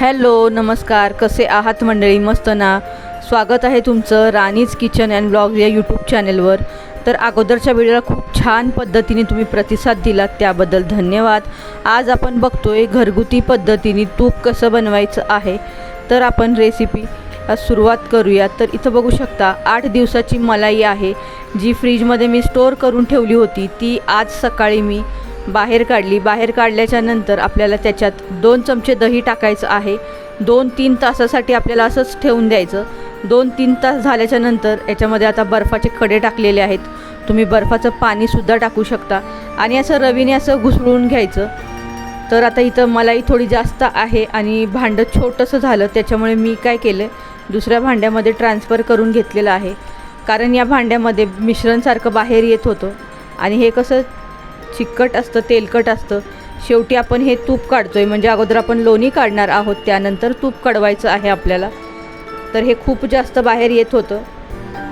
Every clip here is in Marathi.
हॅलो नमस्कार. कसे आहात मंडळी? मस्त ना? स्वागत आहे तुमचं राणीज किचन अँड ब्लॉग या यूट्यूब चॅनलवर. तर अगोदरच्या व्हिडिओला खूप छान पद्धतीने तुम्ही प्रतिसाद दिलात त्याबद्दल धन्यवाद. आज आपण बघतोय घरगुती पद्धतीने तूप कसं बनवायचं आहे. तर आपण रेसिपी सुरुवात करूया. तर इथं बघू शकता आठ दिवसाची मलाई आहे जी फ्रीजमध्ये मी स्टोअर करून ठेवली होती. ती आज सकाळी मी बाहेर काढली. बाहेर काढल्याच्या नंतर आपल्याला त्याच्यात दोन चमचे दही टाकायचं आहे. दोन तीन तासासाठी आपल्याला असंच ठेवून द्यायचं. दोन तीन तास झाल्याच्यानंतर याच्यामध्ये आता बर्फाचे खडे टाकलेले आहेत. तुम्ही बर्फाचं पाणीसुद्धा टाकू शकता. आणि असं रवीने असं घुसळून घ्यायचं. तर आता इथं मलाही थोडी जास्त आहे आणि भांडं छोटंसं झालं. त्याच्यामुळे मी काय केलं? दुसऱ्या भांड्यामध्ये ट्रान्सफर करून घेतलेलं आहे. कारण या भांड्यामध्ये मिश्रणसारखं बाहेर येत होतं. आणि हे कसं चिकट असतं तेलकट असतं. शेवटी आपण हे तूप काढतो आहे म्हणजे अगोदर आपण लोणी काढणार आहोत त्यानंतर तूप काढवायचं आहे आपल्याला. तर हे खूप जास्त बाहेर येत होतं.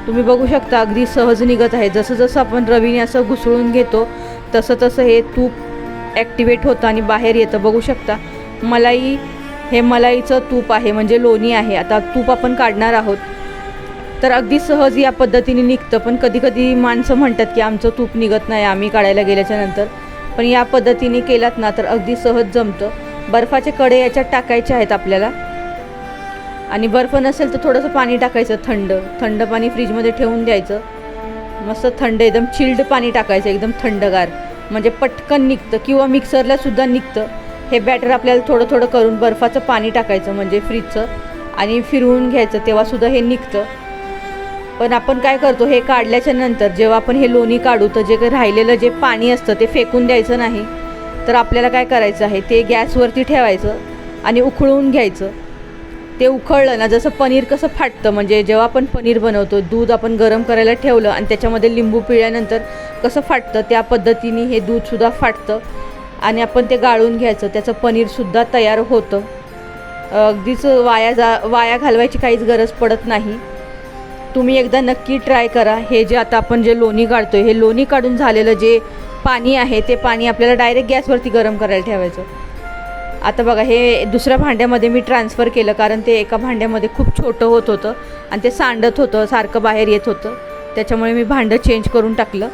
तुम्ही बघू शकता अगदी सहज निघत आहे. जसं जसं आपण रवीने असं घुसळून घेतो तसं तसं हे तूप ॲक्टिवेट होतं आणि बाहेर येतं. बघू शकता मलाई हे मलाईचं तूप आहे. म्हणजे लोणी आहे. आता तूप आपण काढणार आहोत. तर अगदी सहज या पद्धतीने निघतं. पण कधी कधी माणसं म्हणतात की आमचं तूप निघत नाही आम्ही काढायला गेल्याच्यानंतर. पण या पद्धतीने केलात ना तर अगदी सहज जमतं. बर्फाचे कडे याच्यात टाकायचे आहेत आपल्याला. आणि बर्फ नसेल तर थोडंसं पाणी टाकायचं थंड. थंड पाणी फ्रीजमध्ये ठेवून द्यायचं. मस्त थंड एकदम चिल्ड पाणी टाकायचं एकदम थंडगार. म्हणजे पटकन निघतं. किंवा मिक्सरला सुद्धा निघतं. हे बॅटर आपल्याला थोडं थोडं करून बर्फाचं पाणी टाकायचं म्हणजे फ्रीजचं आणि फिरवून घ्यायचं तेव्हासुद्धा हे निघतं. पण आपण काय करतो हे काढल्याच्या नंतर जेव्हा आपण हे लोणी काढू तर जे काही राहिलेलं जे पाणी असतं ते फेकून द्यायचं नाही. तर आपल्याला काय करायचं आहे ते गॅसवरती ठेवायचं आणि उकळून घ्यायचं. ते उकळलं ना जसं पनीर कसं फाटतं म्हणजे जेव्हा आपण पनीर बनवतो दूध आपण गरम करायला ठेवलं आणि त्याच्यामध्ये लिंबू पिळल्यानंतर कसं फाटतं त्या पद्धतीने हे दूधसुद्धा फाटतं आणि आपण ते गाळून घ्यायचं. त्याचं पनीरसुद्धा तयार होतं. अगदीच वाया जा वाया घालवायची काहीच गरज पडत नाही. तुम्ही एकदा नक्की ट्राय करा. हे जे आता आपण जे लोणी काढतो आहे हे लोणी काढून झालेलं जे पाणी आहे ते पाणी आपल्याला डायरेक्ट गॅसवरती गरम करायला ठेवायचं. आता बघा हे दुसऱ्या भांड्यामध्ये मी ट्रान्सफर केलं कारण ते एका भांड्यामध्ये खूप छोटं होत होतं आणि ते सांडत होतं सारखं बाहेर येत होतं. त्याच्यामुळे मी भांडं चेंज करून टाकलं.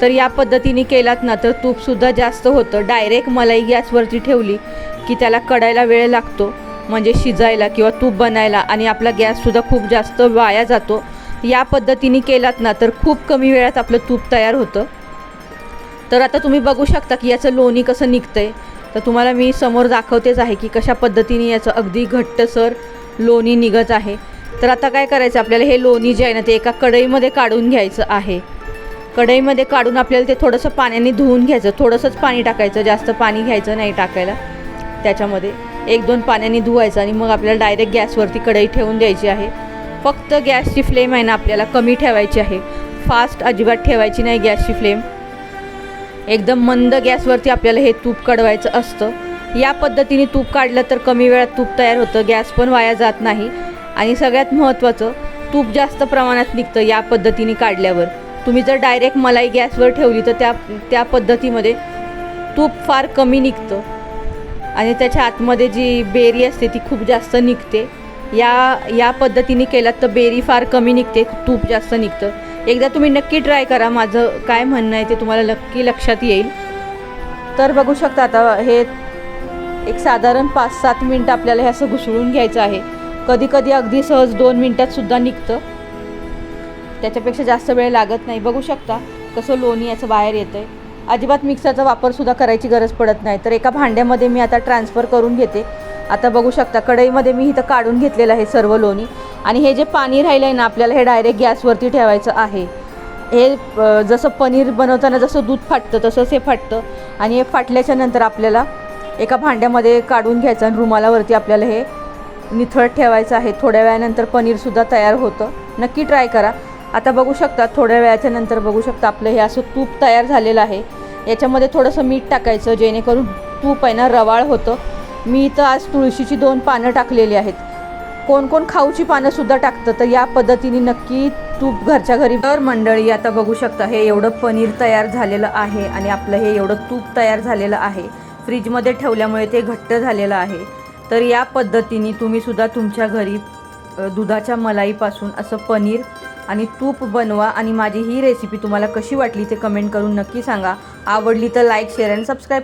तर या पद्धतीने केलात ना तर तूपसुद्धा जास्त होतं. डायरेक्ट मलाई गॅसवरती ठेवली की त्याला कडायला वेळ लागतो. म्हणजे शिजायला किंवा तूप बनायला आणि आपला गॅससुद्धा खूप जास्त वाया जातो. या पद्धतीने केलात ना तर खूप कमी वेळात आपलं तूप तयार होतं. तर आता तुम्ही बघू शकता की याचं लोणी कसं निघतं आहे तर तुम्हाला मी समोर दाखवतेच आहे की कशा पद्धतीने याचं अगदी घट्टसर लोणी निघत आहे. तर आता काय करायचं आपल्याला? हे लोणी जे आहे ना ते एका कढईमध्ये काढून घ्यायचं आहे. कढईमध्ये काढून आपल्याला ते थोडंसं पाण्याने धुवून घ्यायचं. थोडंसंच पाणी टाकायचं जास्त पाणी घ्यायचं नाही टाकायला त्याच्यामध्ये. एक दोन पाण्याने धुवायचं आणि मग आपल्याला डायरेक्ट गॅसवरती कढई ठेवून द्यायची आहे. फक्त गॅसची फ्लेम आहे ना आपल्याला कमी ठेवायची आहे. फास्ट अजिबात ठेवायची नाही गॅसची फ्लेम एकदम मंद गॅसवरती आपल्याला हे तूप काढवायचं असतं. या पद्धतीने तूप काढलं तर कमी वेळात तूप तयार होतं. गॅस पण वाया जात नाही. आणि सगळ्यात महत्त्वाचं तूप जास्त प्रमाणात निघतं या पद्धतीने काढल्यावर. तुम्ही जर डायरेक्ट मलाई गॅसवर ठेवली तर त्या त्या पद्धतीमध्ये तूप फार कमी निघतं. आणि त्याच्या आतमध्ये जी बेरी असते ती खूप जास्त निघते. या या पद्धतीने केलात तर बेरी फार कमी निघते तूप जास्त निघतं. एकदा तुम्ही नक्की ट्राय करा माझं काय म्हणणं आहे ते तुम्हाला नक्की लक्षात येईल. तर बघू शकता आता हे एक साधारण पाच सात मिनटं आपल्याला हे असं घुसळून घ्यायचं आहे. कधी कधी अगदी सहज दोन मिनटात सुद्धा निघतं. त्याच्यापेक्षा जास्त वेळ लागत नाही. बघू शकता कसं लोणी याचं बाहेर येतं आहे अजिबात मिक्सरचा वापरसुद्धा करायची गरज पडत नाही. तर एका भांड्यामध्ये मी आता ट्रान्सफर करून घेते. आता बघू शकता कढईमध्ये मी इथं काढून घेतलेलं आहे सर्व लोणी. आणि हे जे पाणी राहिलं आहे ना आपल्याला हे डायरेक्ट गॅसवरती ठेवायचं आहे. हे जसं पनीर बनवताना जसं दूध फाटतं तसंच हे फाटतं. आणि हे फाटल्याच्या नंतर आपल्याला एका भांड्यामध्ये काढून घ्यायचं आणि रुमालावरती आपल्याला हे निथळत ठेवायचं आहे. थोड्या वेळानंतर पनीरसुद्धा तयार होतं. नक्की ट्राय करा. आता बघू शकता थोड्या वेळाच्या नंतर बघू शकता आपलं हे असं तूप तयार झालेलं आहे. याच्यामध्ये थोडंसं मीठ टाकायचं जेणेकरून तूप आहे ना रवाळ होतं. मी इथं आज तुळशीची दोन पानं टाकलेली आहेत. कोण कोण खाऊची पानंसुद्धा टाकतं तर या पद्धतीने नक्की तूप घरच्या घरी तर मंडळी आता बघू शकता हे एवढं पनीर तयार झालेलं आहे आणि आपलं हे एवढं तूप तयार झालेलं आहे. फ्रीजमध्ये ठेवल्यामुळे ते घट्ट झालेलं आहे. तर या पद्धतीने तुम्ही सुद्धा तुमच्या घरी दुधाच्या मलाईपासून असं पनीर आणि तूप बनवा आणि माझी ही रेसिपी तुम्हाला कशी वाटली ते कमेंट करून नक्की सांगा. आवडली तर लाईक शेअर आणि सबस्क्राईब